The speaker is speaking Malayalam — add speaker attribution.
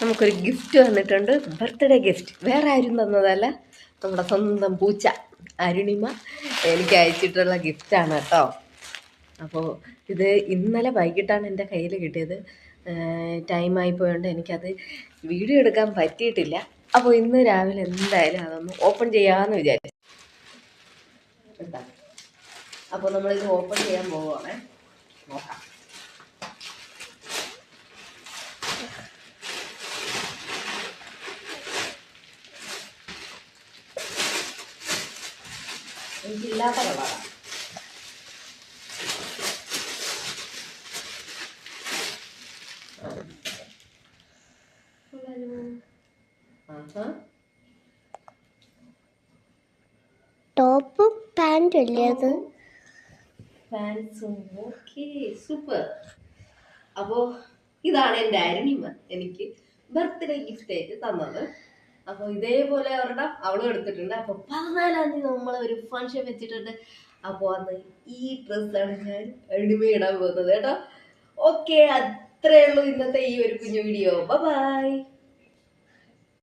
Speaker 1: നമുക്കൊരു ഗിഫ്റ്റ് വന്നിട്ടുണ്ട് ബർത്ത്ഡേ ഗിഫ്റ്റ് വേറെ ആരും തന്നതല്ല. നമ്മുടെ സ്വന്തം പൂച്ച അരുണിമ എനിക്ക് അയച്ചിട്ടുള്ള ഗിഫ്റ്റാണ് കേട്ടോ. അപ്പോൾ ഇത് ഇന്നലെ വൈകിട്ടാണ് എന്റെ കയ്യിൽ കിട്ടിയത്. ടൈമായി പോയതുകൊണ്ട് എനിക്കത് വീഡിയോ എടുക്കാൻ പറ്റിയിട്ടില്ല. അപ്പോൾ ഇന്ന് രാവിലെ എന്തായാലും അതൊന്ന് ഓപ്പൺ ചെയ്യാമെന്ന് വിചാരിച്ചു. അപ്പോൾ നമ്മളിത് ഓപ്പൺ ചെയ്യാൻ പോവുകയാണ് നോക്കാം. എനിക്കില്ലാത്ത കളറാണ് അപ്പോ
Speaker 2: ടോപ്പ് അത്?
Speaker 1: Okay super. അപ്പോൾ ഇതാണ് എന്റെ അരുണിമ എനിക്ക് ബർത്ത്ഡേ ഗിഫ്റ്റ് ആയിട്ട് തന്നത്. അപ്പോൾ ഇതേപോലെ ഒരെണ്ണം അവളും എടുത്തിട്ടുണ്ട്. അപ്പൊ പതിനാലാം തീയതി നമ്മൾ ഒരു ഫംഗ്ഷൻ വെച്ചിട്ടുണ്ട്. അപ്പോൾ അന്ന് ഈ ഡ്രസ്സാണ് ഞാൻ അരുണിമ ഇടാൻ പോകുന്നത് കേട്ടോ. ഓക്കെ അത്രയേ ഉള്ളൂ ഇന്നത്തെ ഈ ഒരു കുഞ്ഞു വീഡിയോ ബൈ